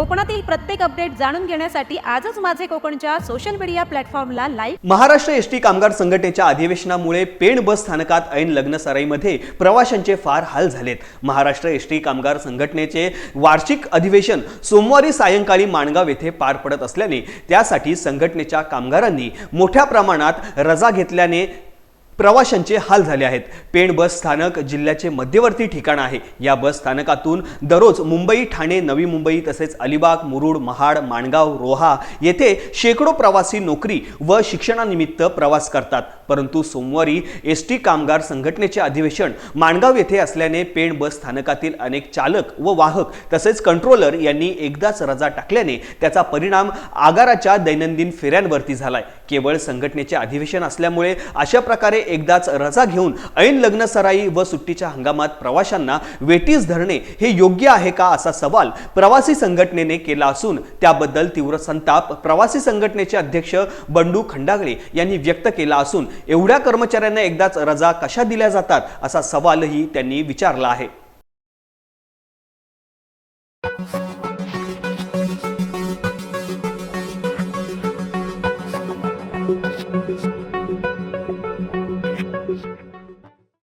कोकणातील प्रत्येक अपडेट जाणून घेण्यासाठी आजच माझे कोकणच्या सोशल मीडिया प्लॅटफॉर्मला लाईक महाराष्ट्र एस टी कामगार संघटनेच्या अधिवेशनामुळे पेण बस स्थानकात ऐन लग्न सराईमध्ये प्रवाशांचे फार हाल झालेत. महाराष्ट्र एस टी कामगार संघटनेचे वार्षिक अधिवेशन सोमवारी सायंकाळी माणगाव येथे पार पडत असल्याने त्यासाठी संघटनेच्या कामगारांनी मोठ्या प्रमाणात रजा घेतल्याने प्रवाशांचे हाल झाले आहेत. पेण बस स्थानक जिल्ह्याचे मध्यवर्ती ठिकाण आहे. या बस स्थानकातून दररोज मुंबई ठाणे नवी मुंबई तसेच अलिबाग मुरुड महाड माणगाव रोहा येथे शेकडो प्रवासी नोकरी व शिक्षणानिमित्त प्रवास करतात. परंतु सोमवारी एस टी कामगार संघटनेचे अधिवेशन माणगाव येथे असल्याने पेण बस स्थानकातील अनेक चालक व वाहक तसेच कंट्रोलर यांनी एकदाच रजा टाकल्याने त्याचा परिणाम आगाराच्या दैनंदिन फेऱ्यांवरती झालाय. केवळ संघटनेचे अधिवेशन असल्यामुळे अशा प्रकारे एकदाच रजा घेऊन ऐन लग्न सराई व सुट्टीच्या हंगामात प्रवाशांना वेटीस धरणे हे योग्य आहे का असा सवाल प्रवासी संघटनेने केला असून त्याबद्दल तीव्र संताप प्रवासी संघटनेचे अध्यक्ष बंडू खंडागळे यांनी व्यक्त केला असून एवढ्या कर्मचाऱ्यांना एकदाच रजा कशा दिल्या जातात असा सवालही त्यांनी विचारला आहे.